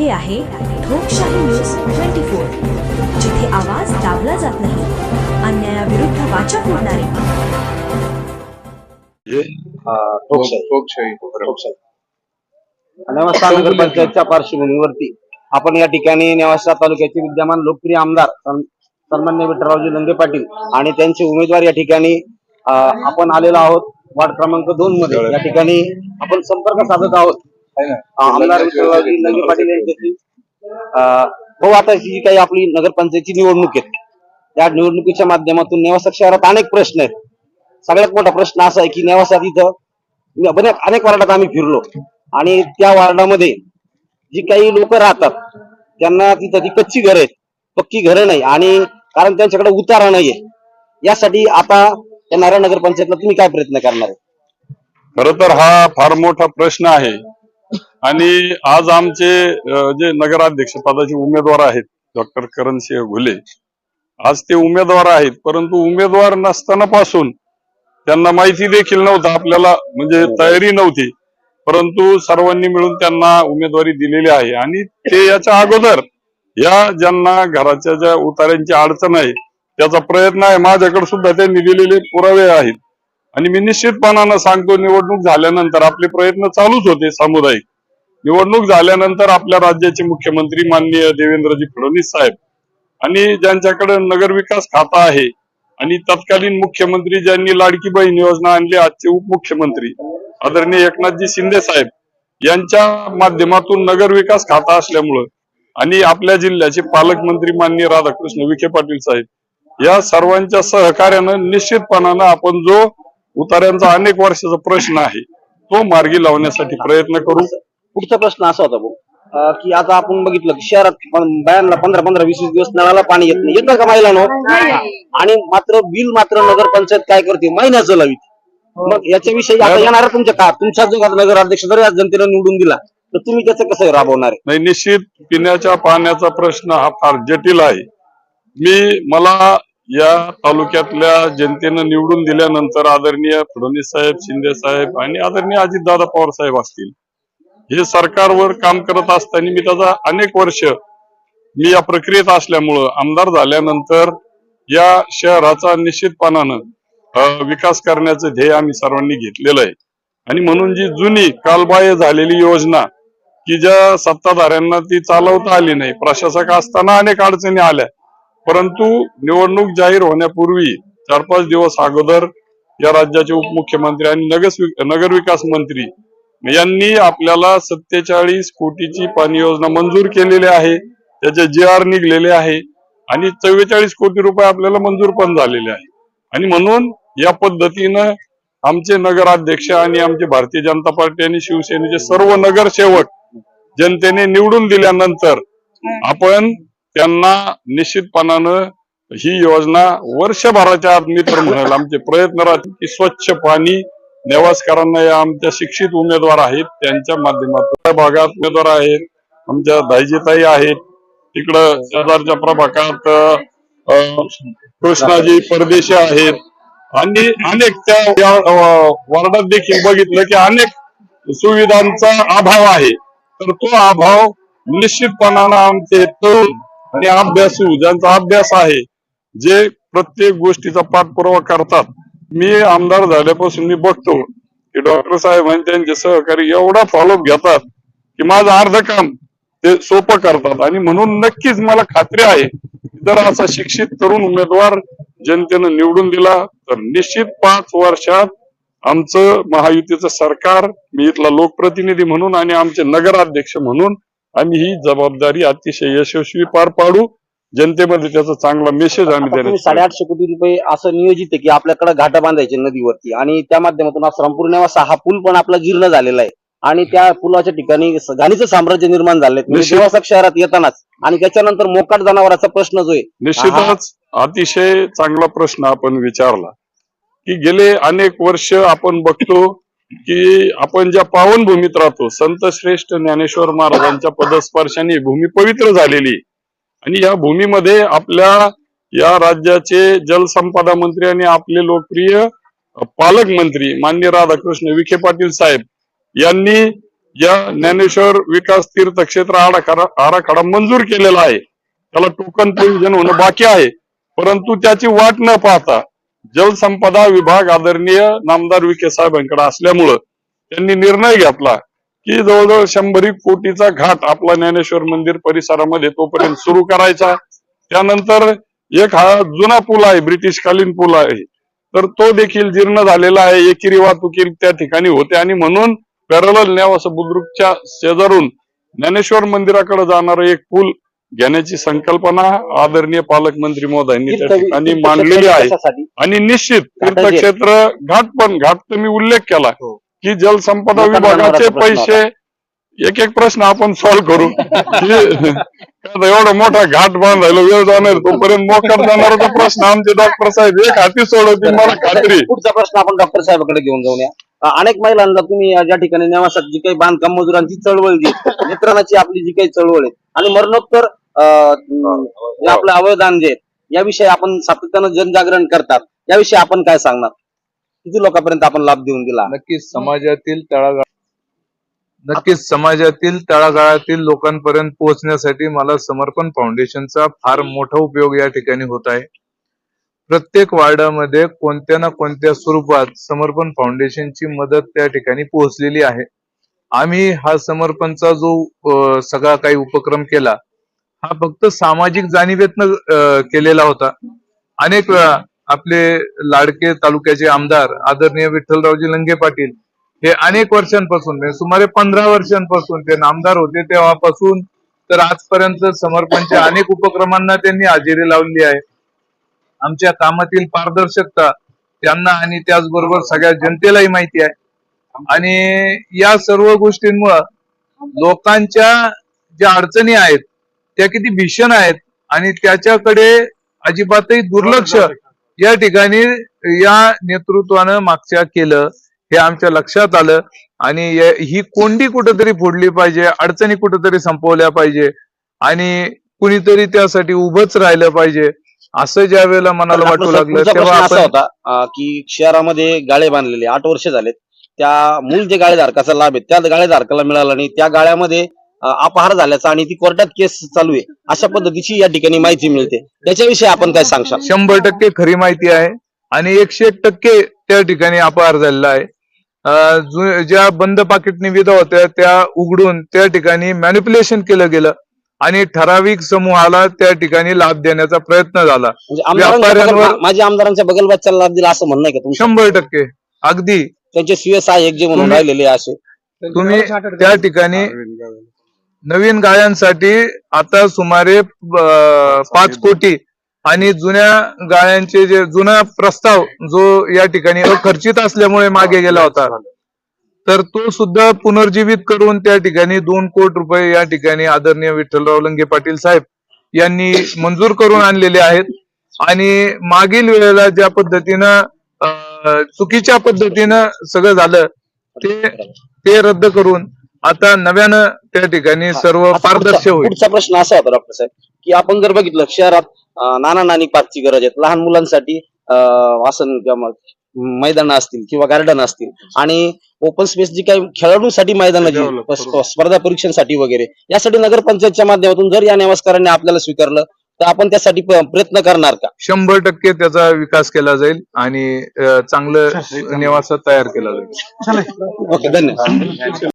हे आहे ठोकशाही news twenty four जिथे आवाज दाबला जात नाही अन्यायाविरुद्ध वाचा फोडणारे. लोकशाही. लोकशाही लोकशाही. नेवासा नगरपंचायतच्या पार्श्वभूमीवरती आपण या ठिकाणी नेवासा तालुक्याचे विद्यमान लोकप्रिय आमदार सन- सन्मान्य विठ्ठलरावजी लंगे पाटील आणि त्यांचे उमेदवार या ठिकाणी आपण आलेलो आहोत. वार्ड क्रमांक दोन मध्ये. या ठिकाणी आपण संपर्क साधत आहोत. आमदार पाटील यांच्याशी अं, हो आता ही जी काही आपली नगरपंचायतची निवडणूक आहे त्या निवडणुकीच्या माध्यमातून नेवासा शहरात अनेक प्रश्न आहेत. सगळ्यात मोठा प्रश्न असा आहे की नेवासात इथं अनेक वार्डात आम्ही फिरलो. आणि त्या वार्डामध्ये जी काही लोक राहतात त्यांना तिथं ती कच्ची घरं आहेत. पक्की घरं नाही आणि कारण त्यांच्याकडे उतारा नाहीये. यासाठी आता येणाऱ्या नगरपंचायतला तुम्ही काय प्रयत्न करणार आहे? खर तर हा फार मोठा प्रश्न आहे. आणि आज आमचे जे नगराध्यक्ष पदाचे उमेदवार आहेत डॉक्टर करणसिंह घुले आज ते उमेदवार आहेत परंतु उमेदवार नसताना पासून त्यांना माहिती देखील नव्हतं आपल्याला म्हणजे तयारी नव्हती. परंतु सर्वांनी मिळून त्यांना उमेदवारी दिलेली आहे. आणि ते याच्या अगोदर या ज्यांना घराच्या ज्या उतार्यांची अडचण आहे त्याचा प्रयत्न आहे माझ्याकडे सुद्धा त्यांनी दिलेले पुरावे आहेत. आणि मी निश्चितपणानं सांगतो निवडणूक झाल्यानंतर आपले प्रयत्न चालूच होते सामुदायिक. निवडणूक झाल्यानंतर आपल्या राज्याचे मुख्यमंत्री माननीय देवेंद्रजी फडणवीस साहेब आणि ज्यांच्याकडे नगरविकास खाता आहे आणि तत्कालीन मुख्यमंत्री ज्यांनी लाडकी बहीण योजना आणली आजचे उपमुख्यमंत्री आदरणीय एकनाथजी शिंदे साहेब यांच्या माध्यमातून नगरविकास खाता असल्यामुळं आणि आपल्या जिल्ह्याचे पालकमंत्री माननीय राधाकृष्ण विखे पाटील साहेब या सर्वांच्या सहकार्यानं निश्चितपणानं आपण जो उतार्यांचा अनेक वर्षाचा प्रश्न आहे तो मार्गी लावण्यासाठी प्रयत्न करू. पुढचा प्रश्न असा होता भाऊ अं, की आता आपण बघितलं की शहरात पण बायांना पंधरा पंधरा वीस वीस दिवस नळाला पाणी येत नाही. येतं का महिलांनो? आणि मात्र बिल मात्र नगरपंचायत काय करते? महिन्याचं लावित मग याच्याविषयी आता येणार तुमच्या का? तुमचा जो आता नगराध्यक्ष जर आज जनतेनं निवडून दिला तर तुम्ही त्याचं कसं राबवणार आहे? नाही निश्चित पिण्याच्या पाण्याचा प्रश्न हा फार जटिल आहे. मी मला या तालुक्यातल्या जनतेनं निवडून दिल्यानंतर आदरणीय फडणवीस साहेब शिंदे साहेब आणि आदरणीय अजितदादा पवार साहेब असतील. हे सरकारवर काम करत असताना मी त्याचा अनेक वर्ष मी या प्रक्रियेत असल्यामुळं आमदार झाल्यानंतर या शहराचा निश्चितपणानं विकास करण्याचं ध्येय आम्ही सर्वांनी घेतलेलं आहे. आणि म्हणून जी जुनी कालबाह्य झालेली योजना की ज्या सत्ताधाऱ्यांना ती चालवता आली नाही प्रशासक असताना अनेक अडचणी आल्या परंतु निवडणूक जाहीर होण्यापूर्वी चार पाच दिवस अगोदर या राज्याचे उपमुख्यमंत्री आणि नगर विकास मंत्री यांनी आपल्याला सत्तेचाळीस कोटीची पाणी योजना मंजूर केलेली आहे. त्याचे जे आर निघलेले आहे. आणि चव्वेचाळीस कोटी रुपये आपल्याला मंजूर पण झालेले आहे. आणि म्हणून या पद्धतीनं आमचे नगराध्यक्ष आणि आमचे भारतीय जनता पार्टी आणि शिवसेनेचे सर्व नगरसेवक जनतेने निवडून दिल्यानंतर आपण त्यांना निश्चितपणानं ही योजना वर्षभराच्या आत मी तर म्हणाल आमचे प्रयत्न राहतील की स्वच्छ पाणी नेवासकरांना या आमच्या शिक्षित उमेदवार आहेत त्यांच्या माध्यमातून त्या भागात उमेदवार आहेत आमच्या दायजीताई आहेत तिकडं शेजारच्या प्रभागात कृष्णाजी परदेशी आहेत. आणि अनेक त्या वार्डात देखील बघितलं की अनेक सुविधांचा अभाव आहे. तर तो अभाव निश्चितपणानं आमचे तरुण आणि अभ्यासू ज्यांचा अभ्यास आहे जे प्रत्येक गोष्टीचा पाठपुरावा करतात मी आमदार झाल्यापासून मी बघतो की डॉक्टर साहेब आणि त्यांचे सहकारी एवढा फॉलोअप घेतात की माझं अर्ध काम ते सोपं करतात. आणि म्हणून नक्कीच मला खात्री आहे जर असा शिक्षित तरुण उमेदवार जनतेनं निवडून दिला तर निश्चित पाच वर्षात आमचं महायुतीचं सरकार मी इथला लोकप्रतिनिधी म्हणून आणि आमचे नगराध्यक्ष म्हणून आम्ही ही जबाबदारी अतिशय यशस्वी पार पाडू. जनतेमध्ये त्याचा चांगला मेसेज आम्ही देण्याचा साडेआठशे कोटी रुपये असं नियोजित आहे की आपल्याकडे घाटा बांधायचे नदीवरती आणि त्या माध्यमातून आज संपूर्ण नेवासा हा पूल पण आपला जीर्ण झालेला आहे. आणि त्या पुलाच्या ठिकाणी घाणीचं साम्राज्य निर्माण झालंय म्हणजे निश्चित. नेवासा शहरात येतानाच. आणि त्याच्यानंतर मोकाट जनावराचा प्रश्न जो आहे निश्चितच. अतिशय चांगला प्रश्न आपण विचारला. की गेले अनेक वर्ष आपण बघतो की आपण ज्या पावनभूमीत राहतो संत श्रेष्ठ ज्ञानेश्वर महाराजांच्या पदस्पर्शाने भूमी पवित्र झालेली. आणि या भूमीमध्ये आपल्या या राज्याचे जलसंपदा मंत्री आणि आपले लोकप्रिय पालकमंत्री मान्य राधाकृष्ण विखे पाटील साहेब यांनी या ज्ञानेश्वर विकास तीर्थक्षेत्र आराखडा आराखडा मंजूर केलेला आहे. त्याला टोकन प्रयोजन होणं बाकी आहे. परंतु त्याची वाट न पाहता जलसंपदा विभाग आदरणीय नामदार विखे साहेबांकडे असल्यामुळं त्यांनी निर्णय घेतला की जवळजवळ शंभर कोटीचा घाट आपला ज्ञानेश्वर मंदिर परिसरामध्ये तोपर्यंत सुरू करायचा त्यानंतर एक हा जुना पूल आहे ब्रिटिशकालीन पूल आहे तर तो देखील जीर्ण झालेला आहे एकेरी वाहतुकी त्या ठिकाणी होते आणि म्हणून पॅरल न्यावास बुद्रुकच्या शेजारून ज्ञानेश्वर मंदिराकडे जाणारा एक पूल घेण्याची संकल्पना आदरणीय पालकमंत्री महोदयांनी त्या ठिकाणी मांडलेली आहे? आणि निश्चित. तीर्थक्षेत्र घाट पण घाट तुम्ही उल्लेख केला हो. की जलसंपदा विभागाचे पैसे एक एक प्रश्न आपण सॉल्व्ह करू. एवढा मोठा घाट बांधायला वेळ जाणार तोपर्यंत मोकार जाणारा प्रश्न आमचे डॉक्टर साहेब एक हाती सोडवतील मला खात्री. पुढचा प्रश्न आपण डॉक्टर साहेबांकडे घेऊन जाऊया. अनेक महिलांना तुम्ही या ज्या ठिकाणी निवासात जी काही बांधकाम मजुरांची चळवळ जी नेत्राणाची आपली जी काही चळवळ आहे आणि मरणोत्तर आपलं अवयदान जे याविषयी आपण सातत्यानं जनजागरण करतात. याविषयी आपण काय सांगणार? किती लोकांपर्यंत आपण लाभ देऊन दिला नक्कीच समाजातील तळागाळ नक्कीच समाजातील तळागाळातील लोकांपर्यंत पोहोचण्यासाठी मला समर्पण फाउंडेशनचा फार मोठा उपयोग या ठिकाणी होत आहे. प्रत्येक वार्डामध्ये कोणत्या ना कोणत्या स्वरूपात समर्पण फाउंडेशनची मदत त्या ठिकाणी पोहोचलेली आहे. आम्ही हा समर्पणचा जो सगळा काही उपक्रम केला हा फक्त सामाजिक जाणीवेतनं केलेला होता. अनेक वेळा आपले लाडके तालुक्याचे आमदार आदरणीय विठ्ठलरावजी लंगे पाटील हे अनेक वर्षांपासून म्हणजे सुमारे पंधरा वर्षांपासून ते नामदार होते तेव्हापासून तर आजपर्यंत समर्पणच्या अनेक उपक्रमांना त्यांनी हजेरी लावली आहे. आमच्या कामातील पारदर्शकता त्यांना आणि त्याचबरोबर सगळ्या जनतेलाही माहिती आहे. आणि या सर्व गोष्टींमुळं लोकांच्या ज्या अडचणी आहेत त्या किती भीषण आहेत आणि त्याच्याकडे अजिबातही दुर्लक्ष या ठिकाणी या नेतृत्वानं मागच्या केलं हे आमच्या लक्षात आलं. आणि ही कोंडी कुठेतरी फोडली पाहिजे अडचणी कुठेतरी संपवल्या पाहिजे आणि कुणीतरी त्यासाठी उभंच राहिलं पाहिजे असं ज्या वेळेला मनाला वाटू लागलं तेव्हा असा होता की शहरामध्ये गाळे बांधलेले आठ वर्ष झालेत. त्या मूळ जे गाळेधारकाचा लाभ आहे त्या गाळेधारकाला मिळाला नाही त्या गाळ्यामध्ये अपहार झाल्याचा आणि ती कोर्टात केस चालू आहे अशा पद्धतीची या ठिकाणी माहिती मिळते. त्याच्याविषयी आपण काय सांगशाल? शंभर टक्के खरी माहिती आहे आणि एकशे एक टक्के त्या ठिकाणी अपहार झालेला आहे. ज्या बंद पाकिट निविदा होत्या त्या उघडून त्या ठिकाणी मॅनिप्युलेशन केलं गेलं आणि ठराविक समूहाला त्या ठिकाणी लाभ देण्याचा प्रयत्न झाला. म्हणजे माझ्या आमदारांच्या बगलबादच्या लाभ दिला असं म्हणणं का शंभर टक्के. अगदी. त्यांचे सीएस आहे जे म्हणून राहिलेले आहे असे. तुम्ही त्या ठिकाणी नवीन गाळ्यांसाठी आता सुमारे पाच कोटी आणि जुन्या गाळ्यांचे जे जुना प्रस्ताव जो या ठिकाणी खर्चित असल्यामुळे मागे गेला होता तर तो सुद्धा पुनर्जीवित करून त्या ठिकाणी दोन कोटी रुपये या ठिकाणी आदरणीय विठ्ठलराव लंगे पाटील साहेब यांनी मंजूर करून आणलेले आहेत. आणि मागील वेळेला ज्या पद्धतीनं चुकीच्या पद्धतीनं सगळं झालं ते ते रद्द करून आता नव्यानं त्या ठिकाणी सर्व आता पारदर्शी पुढचा- होईल. पुढचा प्रश्न असा होता डॉक्टर साहेब की आपण जर बघितलं शहरात नाना नानी पार्कची गरज आहे. लहान मुलांसाठी अं, आसन किंवा मैदान असतील किंवा गार्डन असतील. आणि ओपन स्पेस जी काही खेळाडूंसाठी मैदान स्पर्धा परीक्षांसाठी वगैरे यासाठी नगरपंचायतच्या माध्यमातून जर या नेवासकरांनी आपल्याला स्वीकारलं तर आपण त्यासाठी प्रयत्न करणार का? शंभर टक्के त्याचा विकास केला जाईल आणि चांगलं निवास तयार केला जाईल. ओके धन्यवाद.